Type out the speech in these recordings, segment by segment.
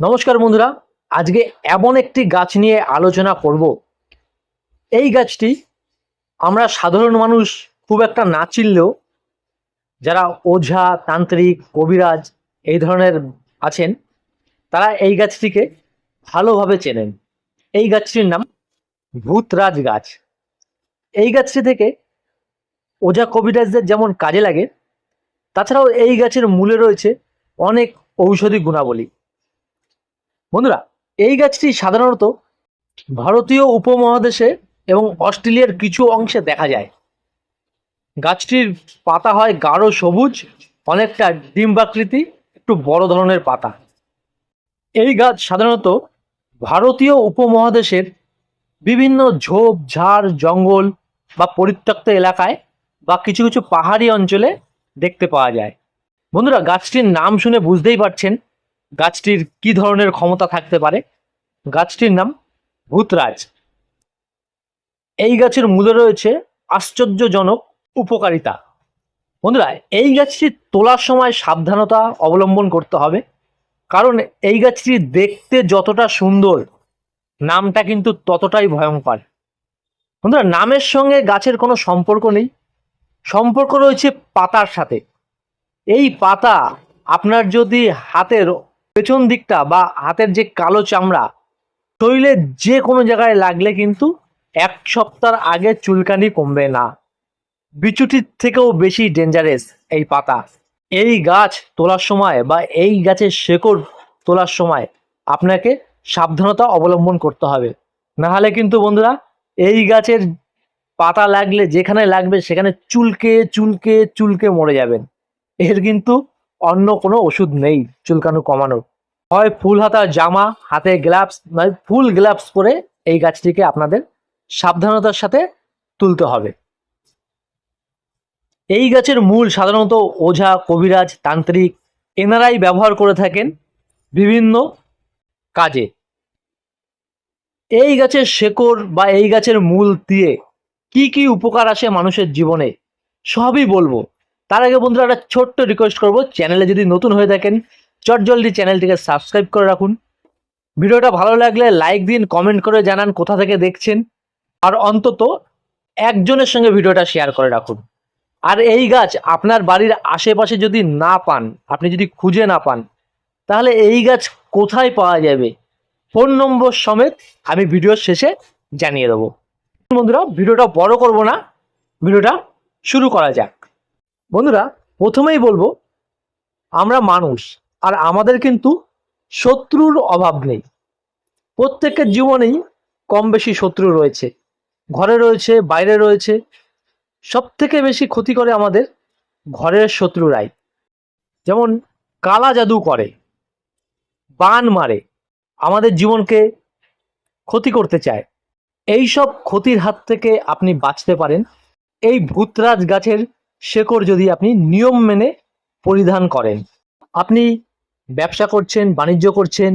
নমস্কার বন্ধুরা, আজকে এমন একটি গাছ নিয়ে আলোচনা করব। এই গাছটি আমরা সাধারণ মানুষ খুব একটা না চিনলেও যারা ওঝা, তান্ত্রিক, কবিরাজ এই ধরনের আছেন, তারা এই গাছটিকে ভালোভাবে চেনেন। এই গাছটির নাম ভূতরাজ গাছ। এই গাছটি থেকে ওঝা কবিরাজদের যেমন কাজে লাগে, তাছাড়াও এই গাছের মূলে রয়েছে অনেক ঔষধি গুণাবলী। বন্ধুরা, এই গাছটি সাধারণত ভারতীয় উপমহাদেশে এবং অস্ট্রেলিয়ার কিছু অংশে দেখা যায়। গাছটির পাতা হয় গাঢ় সবুজ, অনেকটা ডিম্বাকৃতি, একটু বড় ধরনের পাতা। এই গাছ সাধারণত ভারতীয় উপমহাদেশের বিভিন্ন ঝোপ, ঝাড়, জঙ্গল বা পরিত্যক্ত এলাকায় বা কিছু কিছু পাহাড়ি অঞ্চলে দেখতে পাওয়া যায়। বন্ধুরা, গাছটির নাম শুনে বুঝতেই পারছেন গাছটির কি ধরনের ক্ষমতা থাকতে পারে? গাছটির নাম ভূতরাজ। এই গাছের মূলে রয়েছে আশ্চর্যজনক উপকারিতা। বন্ধুরা, এই গাছটি তোলার সময় সাবধানতা অবলম্বন করতে হবে, কারণ এই গাছটি দেখতে যতটা সুন্দর, নামটা কিন্তু ততটাই ভয়ঙ্কর। বন্ধুরা, নামের সঙ্গে গাছের কোনো সম্পর্ক নেই। সম্পর্ক রয়েছে পাতার সাথে। এই পাতা আপনার যদি হাতের পেছন দিকটা বা হাতের যে কালো চামড়া শরীরের যে কোনো জায়গায় লাগলে কিন্তু এক সপ্তাহ আগে চুলকানি কমবে না। বিচুটির থেকেও বেশি ডেঞ্জারেস এই পাতা। এই গাছ তোলার সময় বা এই গাছের শেকড় তোলার সময় আপনাকে সাবধানতা অবলম্বন করতে হবে। না হলে কিন্তু বন্ধুরা, এই গাছের পাতা লাগলে যেখানে লাগবে সেখানে চুলকে চুলকে চুলকে মরে যাবেন। এর কিন্তু অন্য কোনো ওষুধ নেই চুলকানো কমানোর হয় ফুল হাতা জামা, হাতে গ্লাভস নয়, ফুল গ্লাভস পরে এই গাছটিকে আপনাদের সাবধানতার সাথে তুলতে হবে। এই গাছের মূল সাধারণত ওঝা, কবিরাজ, তান্ত্রিক এনারাই ব্যবহার করে থাকেন বিভিন্ন কাজে। এই গাছের শেকড় বা এই গাছের মূল দিয়ে কি কি উপকার আসে মানুষের জীবনে সবই বলব। তার আগে বন্ধুরা একটা ছোট্ট রিকোয়েস্ট করব চ্যানেলে যদি নতুন হয়ে থাকেন চটজলদি চ্যানেলটিকে সাবস্ক্রাইব করে রাখুন। ভিডিওটা ভালো লাগলে লাইক দিন কমেন্ট করে জানান কোথা থেকে দেখছেন, আর অন্তত একজনের সঙ্গে ভিডিওটা শেয়ার করে রাখুন। আর এই গাছ আপনার বাড়ির আশেপাশে যদি না পান, আপনি যদি খুঁজে না পান, তাহলে এই গাছ কোথায় পাওয়া যাবে? ফোন নম্বর সমেত আমি ভিডিওর শেষে জানিয়ে দেবো। বন্ধুরা, ভিডিওটা বড় করব না, ভিডিওটা শুরু করা যাক। বন্ধুরা, প্রথমেই বলব, আমরা মানুষ, আর আমাদের কিন্তু শত্রুর অভাব নেই। প্রত্যেকের জীবনেই কম বেশি শত্রু রয়েছে। ঘরে রয়েছে, বাইরে রয়েছে সব থেকে বেশি ক্ষতি করে আমাদের ঘরের শত্রুরাই। যেমন কালা জাদু করে, বান মারে, আমাদের জীবনকে ক্ষতি করতে চায়। এই সব ক্ষতির হাত থেকে আপনি বাঁচতে পারেন। এই ভূতরাজ গাছের শেকড় যদি আপনি নিয়ম মেনে পরিধান করেন, আপনি ব্যবসা করছেন, বাণিজ্য করছেন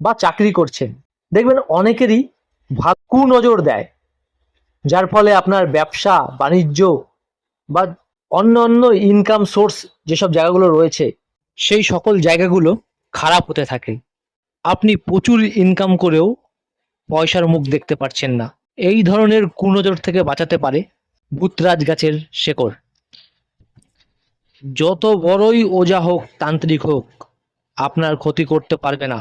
বা চাকরি করছেন, দেখবেন অনেকেরই ভাগ নজর দেয়, যার ফলে আপনার ব্যবসা, বাণিজ্য বা অন্য অন্য ইনকাম সোর্স যেসব জায়গাগুলো রয়েছে, সেই সকল জায়গাগুলো খারাপ হতে থাকে। আপনি প্রচুর ইনকাম করেও পয়সার মুখ দেখতে পারছেন না। এই ধরনের কুনজর থেকে বাঁচাতে পারে ভূতরাজ গাছের শেকড়। যত বড়ই ওজা হোক, তান্ত্রিক হোক, আপনার ক্ষতি করতে পারবে না।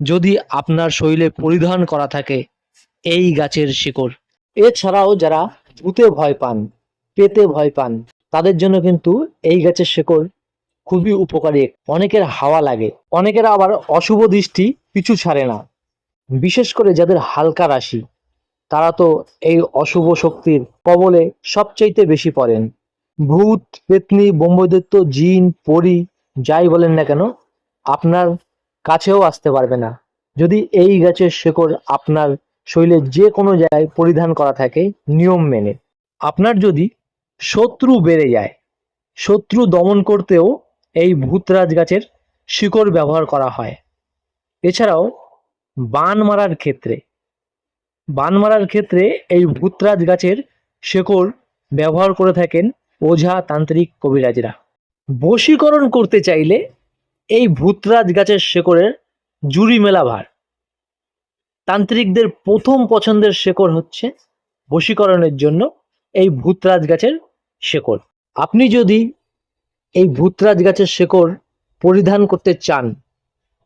যদি আপনার শরীরে পরিধান করা থাকে, এই গাছের শিকড়। এছাড়াও যারা ভূতে ভয় পান, পেতে ভয় পান, তাদের জন্য কিন্তু এই গাছের শেকড় খুবই উপকারী। অনেকের হাওয়া লাগে, অনেকের আবার অশুভ দৃষ্টি পিছু ছাড়ে না। বিশেষ করে যাদের হালকা রাশি, তারা তো এই অশুভ শক্তির কবলে সবচাইতে বেশি পড়েন। ভূত, পেতনি বোম্বদত্ত জিন, পরি, যাই বলেন না কেন, আপনার কাছেও আসতে পারবে না। যদি এই গাছের শেকড় আপনার শরীরে যে কোনো জায়গায় পরিধান করা থাকে, নিয়ম মেনে। আপনার যদি শত্রু বেড়ে যায়, শত্রু দমন করতেও এই ভূতরাজ গাছের শিকড় ব্যবহার করা হয়। এছাড়াও বান মারার ক্ষেত্রে, বান মারার ক্ষেত্রে এই ভূতরাজ গাছের শেকড় ব্যবহার করে থাকেন ওঝা তান্ত্রিক কবিরাজরা। বশীকরণ করতে চাইলে এই ভূতরাজ গাছের শেকড়ের জুরি মেলা ভার। তান্ত্রিকদের প্রথম পছন্দের শেকড় হচ্ছে বশীকরণের জন্য এই ভূতরাজ গাছের শেকড়। আপনি যদি এই ভূতরাজ গাছের শেকড় পরিধান করতে চান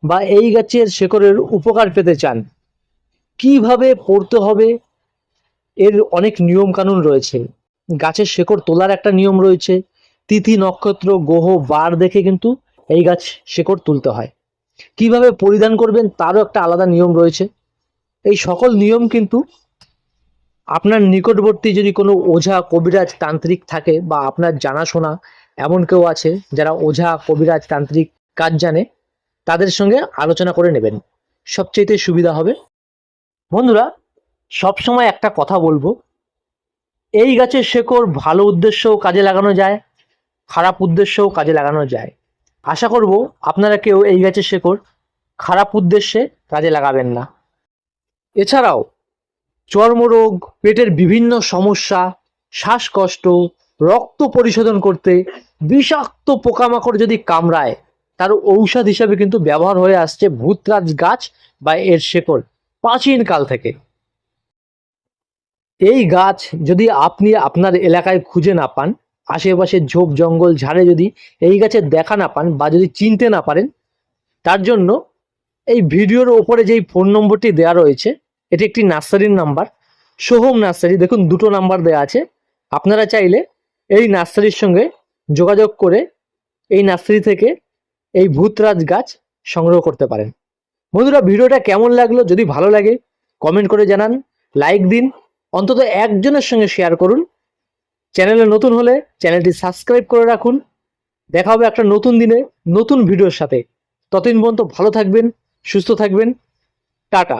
বা এই গাছের শেকড়ের উপকার পেতে চান, কীভাবে পড়তে হবে? এর অনেক নিয়ম কানুন রয়েছে। গাছের শেকড় তোলার একটা নিয়ম রয়েছে। তিথি, নক্ষত্র, গ্রহ, বার দেখে কিন্তু এই গাছ শেকড় তুলতে হয়। কীভাবে পরিধান করবেন তারও একটা আলাদা নিয়ম রয়েছে। এই সকল নিয়ম কিন্তু আপনার নিকটবর্তী যদি কোনো ওঝা কবিরাজ তান্ত্রিক থাকে বা আপনার জানাশোনা এমন কেউ আছে যারা ওঝা কবিরাজ তান্ত্রিক কাজ জানে, তাদের সঙ্গে আলোচনা করে নেবেন। সবচেয়ে সুবিধা হবে। বন্ধুরা, সবসময় একটা কথা বলব এই গাছের শেকড় ভালো উদ্দেশ্যও কাজে লাগানো যায়, খারাপ উদ্দেশ্যও কাজে লাগানো যায়। আশা করব আপনারা কেউ এই গাছের শেকড় খারাপ উদ্দেশ্যে কাজে লাগাবেন না। এছাড়াও চর্মরোগ, পেটের বিভিন্ন সমস্যা, শ্বাসকষ্ট, রক্ত পরিশোধন করতে বিষাক্ত পোকামাকড় যদি কামড়ায়, তার ঔষধ হিসাবে কিন্তু ব্যবহার হয়ে আসছে ভূতরাজ গাছ বা এর শেকড় প্রাচীন কাল থেকে। এই গাছ যদি আপনি আপনার এলাকায় খুঁজে না পান, আশেপাশে ঝোপ, জঙ্গল, ঝাড়ে যদি এই গাছের দেখা না পান বা যদি চিনতে না পারেন, তার জন্য এই ভিডিওর ওপরে যেই ফোন নম্বরটি দেওয়া রয়েছে, এটি একটি নার্সারির নাম্বার। সোহম নার্সারি, দেখুন দুটো নাম্বার দেওয়া আছে। আপনারা চাইলে এই নার্সারির সঙ্গে যোগাযোগ করে এই নার্সারি থেকে এই ভূতরাজ গাছ সংগ্রহ করতে পারেন। বন্ধুরা, ভিডিওটা কেমন লাগল? যদি ভালো লাগে কমেন্ট করে জানান লাইক দিন। অন্তত একজনের সঙ্গে শেয়ার করুন। চ্যানেলে নতুন হলে চ্যানেলটি সাবস্ক্রাইব করে রাখুন। দেখা হবে একটা নতুন দিনে, নতুন ভিডিওর সাথে। ততদিন পর্যন্ত ভালো থাকবেন, সুস্থ থাকবেন। টাটা।